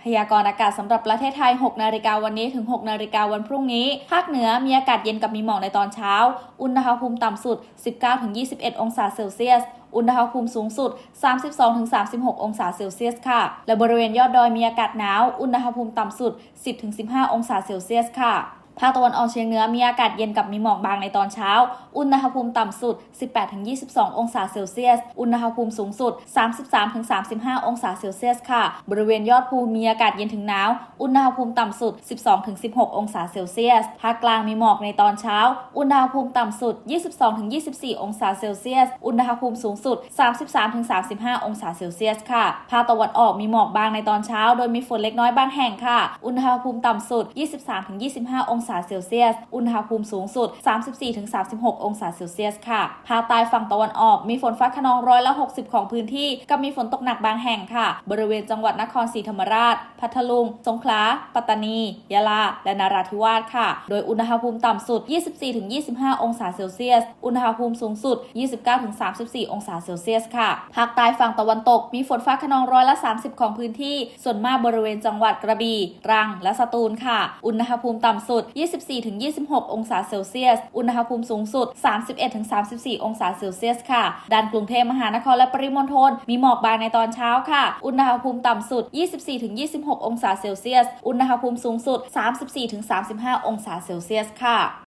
พยากรณ์อากาศสำหรับประเทศไทย 6 นาฬิกาวันนี้ถึง 6 นาฬิกาวันพรุ่งนี้ ภาคเหนือมีอากาศเย็นกับมีหมอกในตอนเช้า อุณหภูมิต่ำสุด 19-21 องศาเซลเซียส อุณหภูมิสูงสุด 32-36 องศาเซลเซียสค่ะ และบริเวณยอดดอยมีอากาศหนาว อุณหภูมิต่ำสุด 10-15 องศาเซลเซียสค่ะ ภาคตะวันออกเฉียงเหนือมีอากาศเย็นกับมีหมอกบางในตอนเช้า อุณหภูมิต่ำสุด 18-22 องศาเซลเซียส อุณหภูมิสูงสุด 33-35 องศาเซลเซียสค่ะ บริเวณยอดภูมีอากาศเย็นถึงหนาว อุณหภูมิต่ำสุด 12-16 องศาเซลเซียส ภาคกลางมีหมอกในตอนเช้า อุณหภูมิต่ำสุด 22-24 องศาเซลเซียส อุณหภูมิสูงสุด 33-35 องศาเซลเซียสค่ะ ภาคตะวันออกมีหมอกบางในตอนเช้า โดยมีฝนเล็กน้อยบางแห่งค่ะ อุณหภูมิต่ำสุด 23-25 ององศาเซลเซียส อุณหภูมิสูงสุด 34-36 องศาเซลเซียสค่ะ ภาคใต้ฝั่งตะวันออก มีฝนฟ้าขนองร้อยละ 60 ของพื้นที่ กับมีฝนตกหนักบางแห่งค่ะ บริเวณจังหวัดนครศรีธรรมราช พัทลุง สงขลา ปัตตานี ยะลา และนาราธิวาสค่ะ โดยอุณหภูมิต่ำสุด 24-25 องศาเซลเซียส อุณหภูมิสูงสุด 29-34 องศาเซลเซียสค่ะ ภาคใต้ฝั่งตะวันตก มีฝนฟ้าขนองร้อยละ 30 ของพื้นที่ ส่วนมากบริเวณจังหวัดกระบี่ ตรัง และสตูลค่ะ อุณหภูมิต่ำสุด24-26 องศาเซลเซียส อุณหภูมิสูงสุด 31-34 องศาเซลเซียสค่ะ ด้านกรุงเทพมหานครและปริมณฑลมีหมอกบางในตอนเช้าค่ะ อุณหภูมิต่ำสุด 24-26 องศาเซลเซียส อุณหภูมิสูงสุด 34-35 องศาเซลเซียสค่ะ